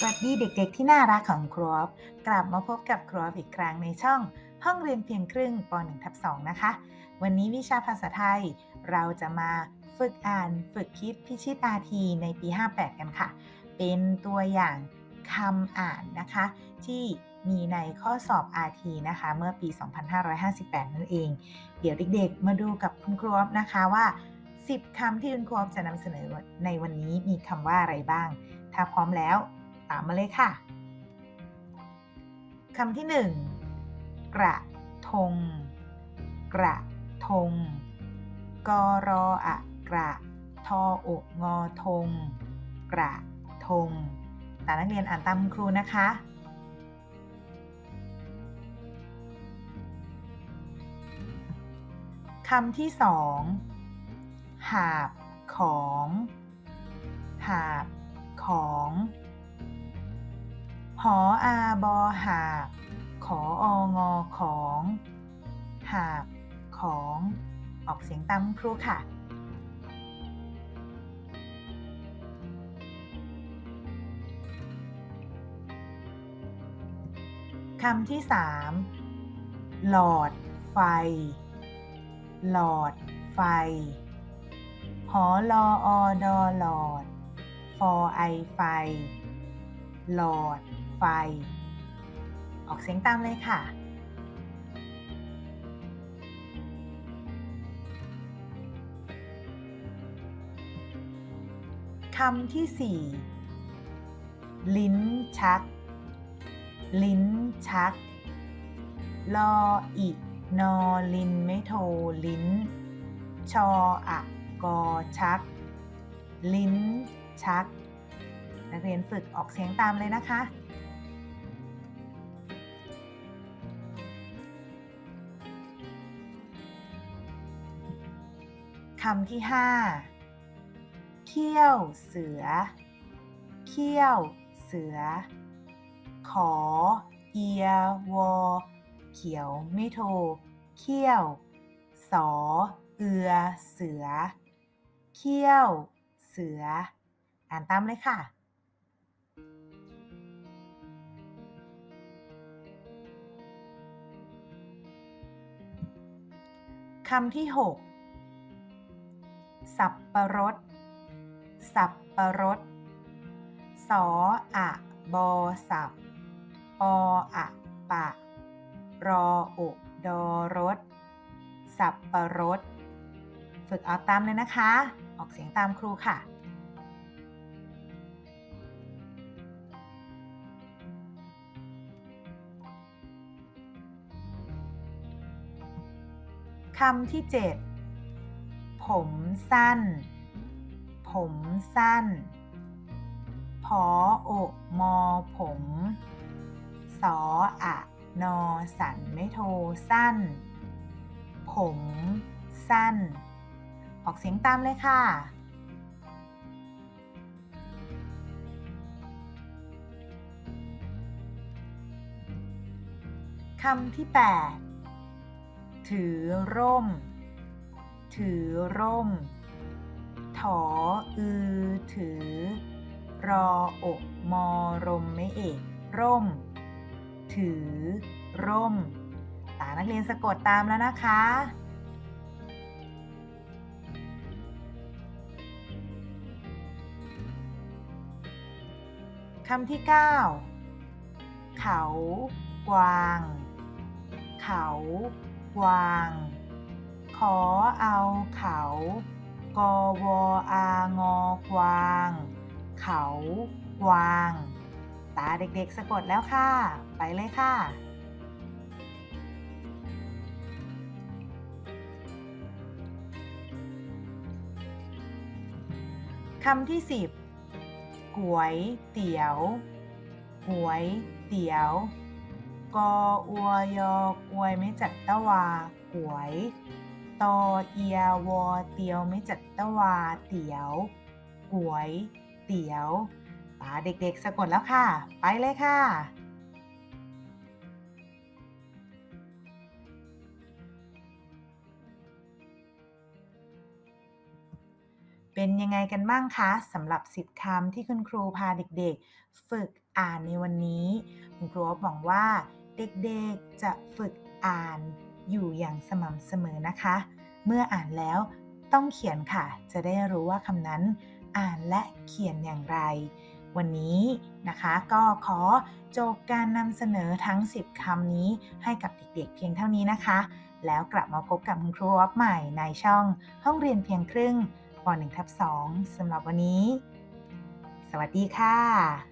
สวัสดีเด็กๆที่น่ารักของครอฟกลับมาพบกับครอฟอีกครั้งในช่อง ห้องเรียนเพียงครึ่งป .1 ทับ2นะคะ วันนี้วิชาภาษาไทย เราจะมาฝึกอ่านฝึกคิดพิชิตอาทีในปี 58 กันค่ะ เป็นตัวอย่างคำอ่านนะคะ ที่มีในข้อสอบ RT นะคะ เมื่อปี 2558 นั่นเอง เดี๋ยวเด็กๆ มาดูกับคุณครูอฟนะคะว่า 10คำที่คุณครูอฟจะนำเสนอในวันนี้มีคำว่าอะไรบ้าง ถ้าพร้อมแล้ว ตามมาเลยค่ะคำที่1กระทง กระทง กรออะกระ ทออกงอทง กระทง แต่นักเรียนอ่านตามครูนะคะ คำที่สองหาบของ หาบของ หออาบอหาขอองอของ หาของออกเสียงตามครูค่ะ คำที่สามหลอดไฟ หลอดไฟ หอลออดอหลอด ฟอไอไฟ หลอด ไฟ ออกเสียงตามเลยค่ะ คำที่สี่ลิ้นชัก ลิ้นชัก ลออินอลินไม่โทลิ้น ชออะกอชัก ลิ้นชัก นักเรียนฝึกออกเสียงตามเลยนะคะ คำที่ห้าเขี้ยวเสือ เขี้ยวเสือ ขอ เอีย วอ เขียวไม่โท เขี้ยว สอ เอือ เสือ เขี้ยว เสือ อ่านตามเลยค่ะคำที่6สับปะรด สับปะรด สออะบอสับ ปออะปะ รออุดอรถสับปะรด ฝึกเอาตามเลยนะคะ ออกเสียงตามครูค่ะคำที่ 7 ผมสั้น ผมสั้นพออกมอผม สออะนอสันไม่โทสั้น ผมสั้น ออกเสียงตามเลยค่ะ คำที่ 8 ถือร่ม ถือร่ม ถออือ ถือ รออกมอรมไม่เอก ร่ม ถือ ร่ม ตานักเรียนสะกดตามแล้วนะคะคำที่ 9 เขากวาง เขากวาง ขอเอาเขากวอางอกวาง เขากวาง ตาเด็กๆสะกดแล้วค่ะ ไปเลยค่ะคำที่10ก๋วยเตี๋ยวก๋วยเตี๋ยว กออัวยอกวยไม่จัดตะวาก๋วย ตอเอียวอเตียวไม่จัดตะวาเตียวก๋วยเตี๋ยวตาเด็กๆ สะกดแล้วค่ะ ไปเลยค่ะเเป็นยังไงกันบ้างคะสำหรับ 10คำที่คุณครูพาเด็กๆ ฝึกอ่านในวันนี้ คุณครูหวังว่าเด็กๆจะฝึกอ่าน อยู่อย่างสม่ำเสมอนะคะ เมื่ออ่านแล้วต้องเขียนค่ะ จะได้รู้ว่าคำนั้นอ่านและเขียนอย่างไร วันนี้นะคะก็ขอจบการนำเสนอทั้ง 10คำนี้ให้กับเด็กๆเพียงเท่านี้นะคะ แล้วกลับมาพบกับคุณครูออฟใหม่ในช่องห้องเรียนเพียงครึ่งป .1 ทับ2สำหรับวันนี้ สวัสดีค่ะ